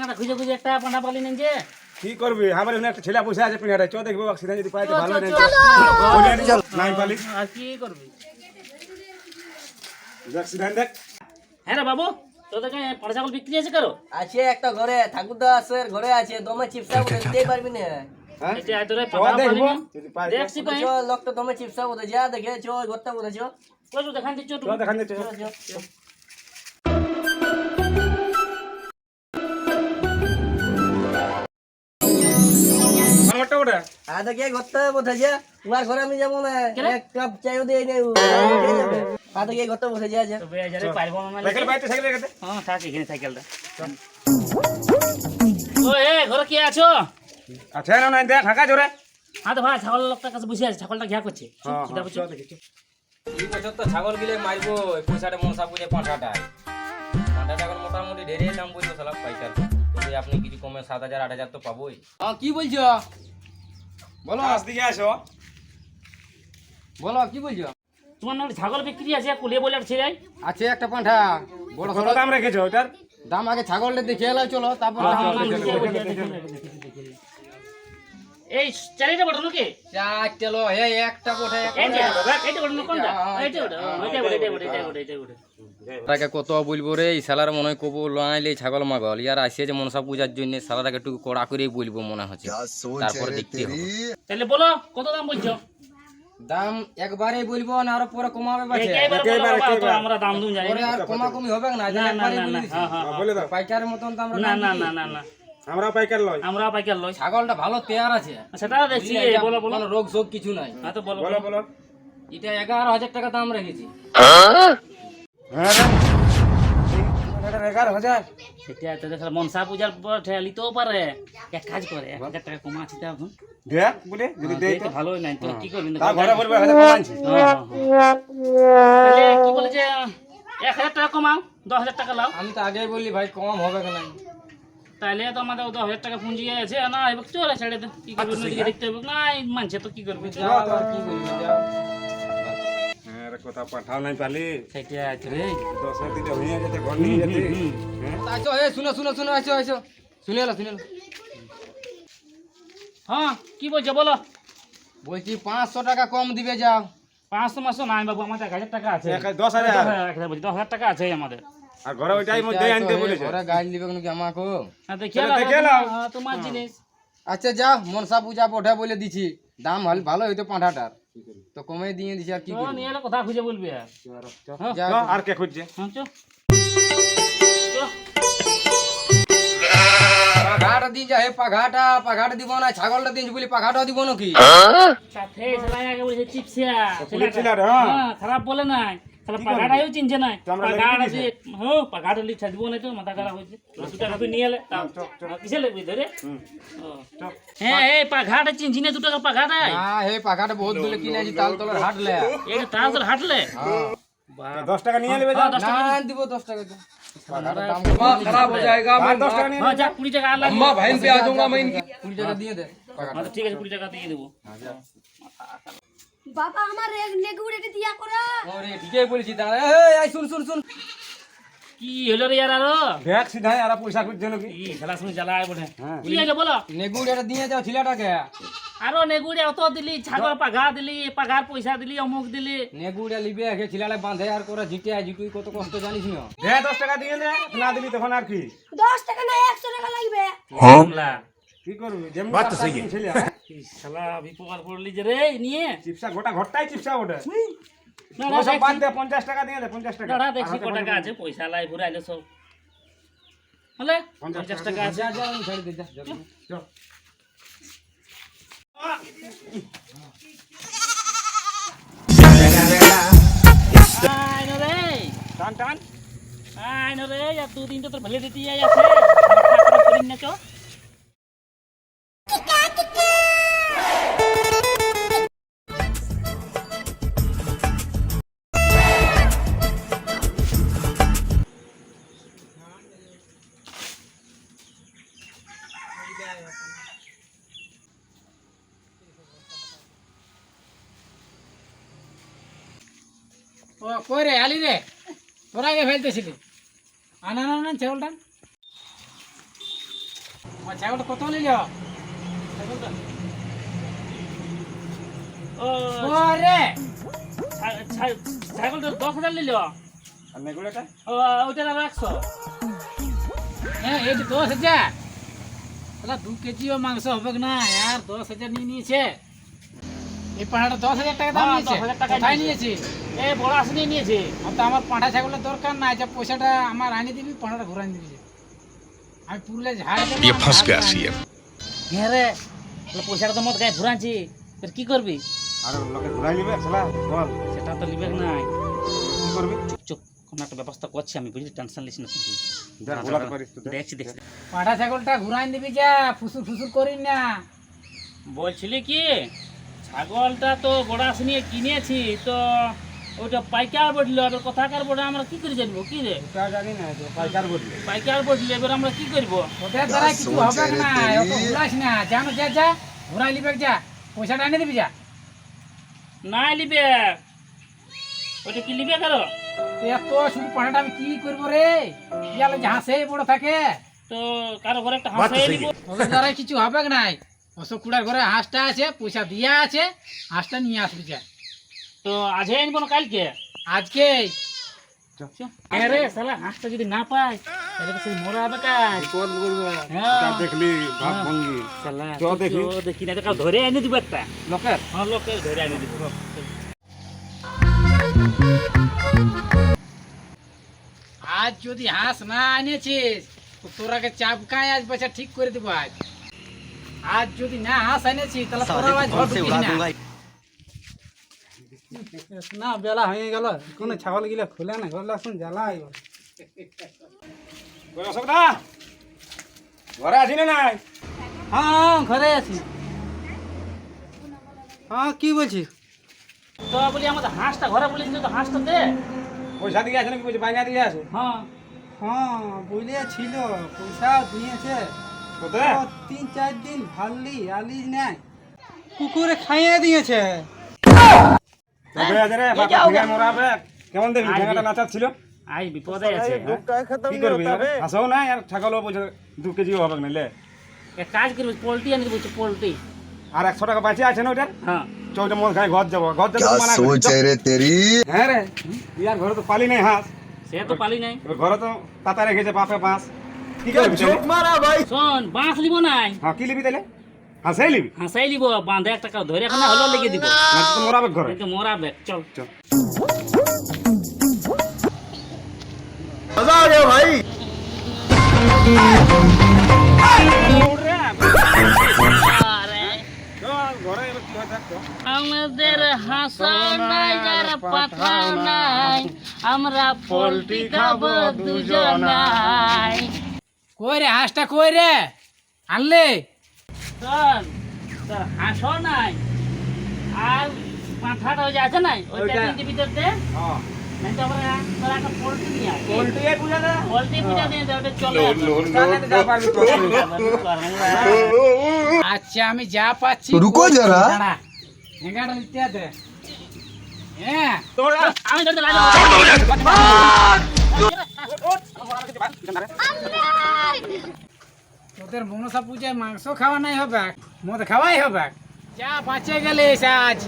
কাটা খুঁজে খুঁজে একটা পানা পালি নেন যে। কি করবি? আমার এখানে একটা ছেলে বসে আছে পিঁড়াটা। চ দেখব অক্সিজেন যদি পাই ভালো নেই নাই পালি। আর কি করবি? অক্সিজেন দেখ। হ্যাঁ রে বাবু তোদের কাছে পাড়া ছাগল বিক্রি আছে কারও? আছে একটা ঘরে ঠাকুরদা আছে ঘরে আছে দমে চিপসা দিতে পারবি না। হ্যাঁ? লোকটা দমে চিপসা বলে যা দেখে চ ঘরটা বলে চ দেখান দিচ্ছ দেখান দে আমারটা ওটা? আর দেখে ঘরটা বসে যা তোমার ঘরে আমি যাব না। এক কাপ চাইও দিয়ে নেই আর দেখে ঘরটা বসে যা যা তো বেয়া যারে পারব না মানে। সাইকেল বাইতে সাইকেল রেখে হ্যাঁ থাক এখানে সাইকেলটা। ও এ ঘরে কে আছো? আচ্ছা না দেখ ঢাকা জোরে হ্যাঁ তো ভাই ছাগল লোকটার কাছে বসে আছে ছাগলটা ঘা করছে। হ্যাঁ সেটা চ বুঝছ দেখি চ। তো ছাগল গিলে মারবো পয়সাটা মনসা পুজো পাঁঠাটায় পাঁঠাটা এখন মোটামুটি ঢেরে দাম বলব সালা তবে আপনি কিছু কমে সাত হাজার আট হাজার তো পাবোই। হ্যাঁ কি বলছো? বলো দিকে আসো বলো কি বলছো তোমার ছাগল বিক্রি আছে বলে আছে একটা পাঁঠা বড় দাম রেখেছো ওটার দাম আগে ছাগলটা দেখে এলো চলো তারপর এই চারিটা বটন নাকি চারটে লো হে একটা এইটা বটন কোনটা? এইটা এইটা এইটা এইটা তাকে কত বলব রে এই সালার মনে হয় কবো লাইলে ছাগল মাগল। ইয়ার আসছে যে মনসা পূজার জন্য সালাদাকে একটু কড়া করেই বলব মনে হচ্ছে। তারপরে দেখতে হবে। তাহলে বলো কত দাম বলছো? দাম একবারে বলব না আরও পরে কমাবে বাছে একেবারে তো আমরা দাম দুম জানি পরে আর কমা কমি হবে না না না একবারে না বলে না দিছি। বলে দাও পাইকারের মতন তো আমরা না দাম না না না না। আমরা পাইকার লয়। আমরা পাইকার লই ছাগলটা ভালো তেয়ার আছে। সেটা দেখছি বলো বলো। রোগ শোক কিছু নাই। হ্যাঁ তো বলো বলো বলো। এটা এগারো হাজার টাকা দাম রেখেছি। হ্যাঁ সেটা মনসা পূজার পর লিতেও পারে। এক কাজ করে এক হাজার টাকা কমা আছে এখন দেখ বলে যদি দেই তো। ভালোই নাই কি করবি? তা ঘরে বলবে হাজার কমাইছি হ্যাঁ, হ্যাঁ, হ্যাঁ। তাহলে কি বলে যে এক হাজার টাকা কমাও দশ হাজার টাকা লাও। আমি তো আগেই বললি ভাই কম হবে কেন? তাহলে তো আমাদের দশ হাজার টাকা পুঁজি আছে না এবার চলে ছেড়ে দে কি করবি নদীকে দেখতে হবে। না এই মানছে তো কি করবি? কি করবি হ্যাঁ কথা পাঠাও নাই পালি। সেটা আছে রে। দশ দিতে হয়ে যেতে ঘর নিয়ে যেতে হ্যাঁ? আচ্ছা এ শুনো শুনো শুনো আসো আসো শুনে এলো শুনে হ্যাঁ কি বলছো বলো। বলছি পাঁচশো টাকা কম দিবে যাও। পাঁচশো মাসও নাই বাবু আমাদের এক হাজার টাকা আছে। দশ হাজার। দশ হাজার টাকা আছে আমাদের। আর ঘরে ওইটাই মধ্যে আনতে বলেছে। ঘরে গাছ দিবে নাকি আমাকে? হ্যাঁ, দেখে নাও, তোমার-। হ্যাঁ, জিনিস। আচ্ছা যাও মনসা পূজা পঠা বলে দিছি। দাম ভালো ভালো হইতো পাঁঠাটার। তো কমে দিয়ে দিছি আর কি নিয়ে এলে কথা খুঁজে বলবি আর। হ্যাঁ, আর কে খুঁজছে? হ্যাঁ। পাঘাটা দিন যা হে পাঘাটা পাঘাটা দিব না ছাগলটা দিন বলি পাঘাটা দিব নাকি? সাথে আগে বলেছে চিপসিয়া। হ্যাঁ। হ্যাঁ খারাপ বলে নাই। তাহলে পাগাটাও চিনছে না। তো আমরা পাগাটা লেগে দিয়ে হ্যাঁ পাগাটা লিখ ছাড়ব না তো মাথা খারাপ হয়েছে। দু টাকা তুই নিয়ে এলে তাও কিসে লাগবি ধরে ও। হ্যাঁ এই পাঘাটা চিনছি না দু টাকা পাঘাটাই না হে পাঘাটা বহুত দূরে কিনে আছি তাল তলার হাটলে এটা তার তোর হাঁটলে হ্যাঁ। দশ টাকা নিয়ে নেবে হ্যাঁ, দশ না টাকা দিব দশ টাকা তো পাঘাটার দাম খারাপ হয়ে যায় আর দশ টাকা নিয়ে হ্যাঁ যা কুড়ি টাকা আর লাগবে। ভাইন পে আজুঙ্গা मैं কুড়ি টাকা দিয়ে দে। পাঘাটা হ্যাঁ, ঠিক আছে কুড়ি টাকা দিয়ে দেবো। বাবা আমার এক নেগুড়েটি দিয়া করো। ওরে ঠিকই বলেছি দাঁড়া। এই আই শুন শুন শুন। কি হলো রে আরও ব্যাগ সিধাই আর পয়সা খুঁজছে নাকি কি? খেলা শুনে জ্বালায় বটে হ্যাঁ। কি হলো বলো? নেগুড় এটা দিয়ে যাও ছেলেটাকে। আরও নেগুড়ে অত দিলি ছাগল পাঘা দিলি পাঘার পয়সা দিলি অমুক দিলি। নেগুড়ে লিবে হে ছেলেটা বাঁধে আর করে ঝিটে ঝিটুই কত কষ্ট জানিস না? হ্যাঁ দশ টাকা দিয়ে নে না দিলি তখন আর কি। দশ টাকা না একশো টাকা লাগবে। বাংলা। কি করবি? যেমন বাচ্চা সেই ছেলে। শালা বিপদ পড়লি যে রে নিয়ে। চিপসা গোটা ঘরটাই চিপসা ওঠে না, না, সব বাদ দে পঞ্চাশ টাকা দিয়ে দে পঞ্চাশ টাকা। ক টাকা আছে পয়সা লাই ঘুরে আইলে সব। হলে পঞ্চাশ টাকা আছে। যা যা আমি দে যা যা। আয় না রে। টান টান। আয় না রে আর দুদিন তো তোর ভ্যালিডিটি আছে। করিন না চো ও কই রে আলি রে? তোরা আগে ফেলতেছিলি। আনা না না ছাগলটা আমার ছাগলটা কত নিল? ও ছা- ছাগলটা দশ হাজার নিল। আর ও আরও একশো। হ্যাঁ এই দশ হাজার। দু কেজিও মাংস হবে না? আর দশ হাজার নিয়ে নিয়েছে। এই পাঁঠাটা দশ হাজার টাকা দাম হ্যাঁ, নিয়েছে 10,000 টাকা কোথায় নিয়েছে। নিয়েছে এ বড় আসনি নিয়েছে আর তো আমার পাঁঠা ছাগলের দরকার নাই যে পয়সাটা আমার আনি দিবি পাঁঠাটা ঘুরাই দিবি যে। আমি পুরুলে ঝাড় দেবো, ये फंस ঝাড় गया ঘুরাই सीएम হ্যাঁ রে তাহলে পয়সাটা তো মত গায়ে ঘুরাচ্ছি তোর কি করবি আর লোকে ঘুরাই নিবে শালা বল সেটা তো লিবে নাই কি করবি চুপ চুপ কোনো একটা ব্যবস্থা করছি আমি বুঝলি টেনশন লিস না তুই। যার ভোলাতে পারিস তো দেখ। দেখছি দেখছি পাঁঠা ছাগলটা ঘুরাই দিবি যা ফুসুর ফুসুর করিস না বলছিলি কি ছাগলটা তো বড়াস নিয়ে কিনেছি তো ওইটা পাইকার বটলো এবার কথাকার বটে আমরা কি করে জানব কি রে? ওটা জানি না তো পাইকার বলবে পাইকার বটলে এবার আমরা কি করব? ওদের দ্বারা কিছু হবে না অত ঘুরাইস না জানো যা যা ঘুরাই লিবে যা পয়সাটা এনে দিবি যা। না লিবে ওইটা কি লিবে কারও? তো এত শুধু পাঁঠাটা আমি কি করব রে? ইয়ালে যে হাসে বড় থাকে। তো কারও ঘরে একটা হাঁসাই দিব ওদের দ্বারা কিছু হবে নাই? অশোক কুড়ার ঘরে হাঁসটা আছে পয়সা দিয়া আছে হাঁসটা নিয়ে আসবি যা। তো আজকে আনব না কালকে? আজকে? হ্যাঁ রে শালা হাঁসটা যদি না পাই তাহলে তো সেই মরা হবে কাজ কল করবে। হ্যাঁ। দেখলি ভাব ভঙ্গি। শালা চ দেখি। তো দেখি না তো ধরে এনে দিব একটা। লোকের হ্যাঁ লোকে ধরে এনে দিব। আজ যদি হাঁস না এনেছিস তো তোরাকে চাপকায় আজ পয়সা ঠিক করে দেবো আজ। আজ যদি না হাঁস এনেছিস তাহলে ঢুকিস না। না বেলা হয়ে গেল। কোনো ছাগল গিলা খুলে না ঘর আসুন জ্বালা আইব ওই ঘরে আছি না নাই? হ্যাঁ ঘরে আছি। হ্যাঁ কি বলছিস? তো বলি আমাদের হাঁসটা ঘরে বলেছিল তো হাঁসটা দে পয়সা দিয়ে আছে নাকি বলছি? বাইনা দিয়ে আছে হ্যাঁ। হ্যাঁ বলে ছিল পয়সা দিয়েছে। তিন চার দিন ভাললি আলি নাই কুকুরে খাইয়ে দিয়েছে। তবে আজ রে বাবা কেমন দেখলি? ঠেঙ্গাটা নাচাত আই বিপদে আছে। কি করবি? আসও না আর ঠাকালো বুঝে দু কেজি হবে নাইলে এক কাজ করবি পোলট্রি আনি বুঝছে পোলট্রি। আর একশো টাকা বাঁচিয়ে আছে না ওইটার? হ্যাঁ। চৌটা মন খাই ঘর যাব। ঘর যাব মানে সোচ রে তেরি। হ্যাঁ রে ইয়ার ঘরে তো পালি নাই হাঁস। সে তো পালি নাই। ঘরে তো তাতা রেখেছে বাপে বাঁশ। কি করবি তাহলে? শোন? বাঁশ লিব নাই। হ্যাঁ কি লিবি তাহলে হাঁসাই লিবি? হাসাই লিব বাঁধে একটা ধরে এখন হলো লেগে দিব। মরাবে ঘরে? মরাবে চল। চল। আমাদের হাসা নাই আর পাঠা নাই আমরা পোল্ট্রি খাব দুজনাই। কই রে হাঁসটা কই রে আনলে? শোন তোর হাঁসও নাই আর পাঁঠাটা ওই যে আছে নাই ওইটা ভিতর দে। হ্যাঁ। চলে। আচ্ছা আমি যা পাচ্ছি রুকো যারা। এগারো দিতে হ্যাঁ। আমি তোদের মনসা পূজায় মাংস খাওয়া নাই হবে? মদ খাওয়াই হবে? যা বাঁচে গেলে আজ।